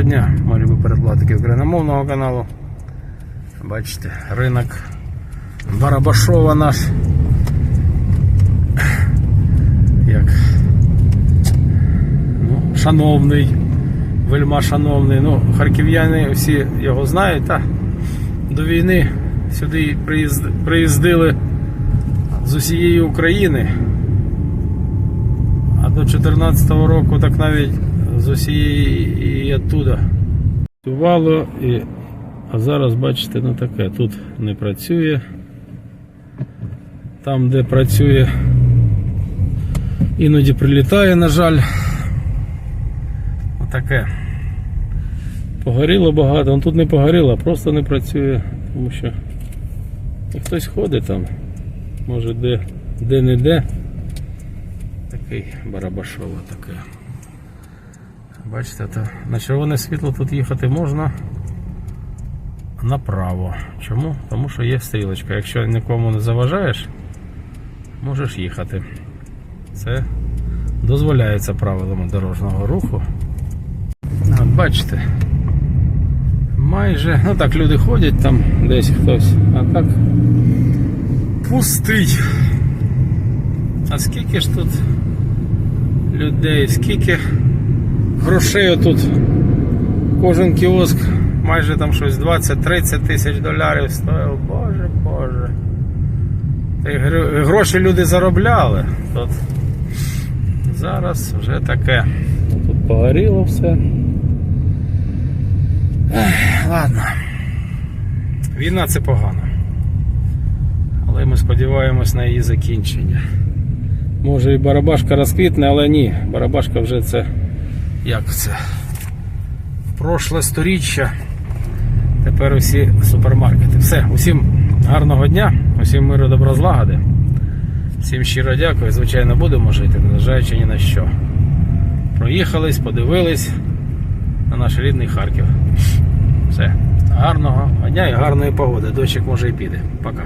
Доброго дня, мої любі передплатники україномовного каналу. Бачите, ринок Барабашова наш. Як ну, шановний, вельма шановний. Ну, харків'яни всі його знають, та до війни сюди приїздили з усієї України. А до 14-го року так навіть з усієї і оттуда. Тувало і. А зараз бачите, ну таке, тут не працює. Там, де працює, іноді прилітає, на жаль. Отаке. Погоріло багато, ну тут не погоріло, просто не працює, тому що хтось ходить там, може де, де де. Такий барабашово таке. Бачите, то на червоне світло тут їхати можна направо. Чому? Тому що є стрілочка. Якщо нікому не заважаєш, можеш їхати. Це дозволяється правилами дорожнього руху. От бачите. Майже, ну так, люди ходять там десь хтось, а так пустий. А скільки ж тут людей, скільки грошей тут кожен кіоск майже там щось 20-30 тисяч доларів стоїв. Боже, боже. Та гроші люди заробляли. Тут зараз вже таке. Тут погоріло все. Ех, ладно. Війна це погано. Але ми сподіваємось на її закінчення. Може і барабашка розквітне, але ні, барабашка вже це. Як це? Прошле сторіччя. Тепер усі супермаркети. Все, усім гарного дня, усім миру добра злагоди. Всім щиро дякую. Звичайно, будемо жити, незважаючи ні на що. Проїхались, подивились на наш рідний Харків. Все. Гарного дня і гарної погоди. Дощик може і піде. Пока.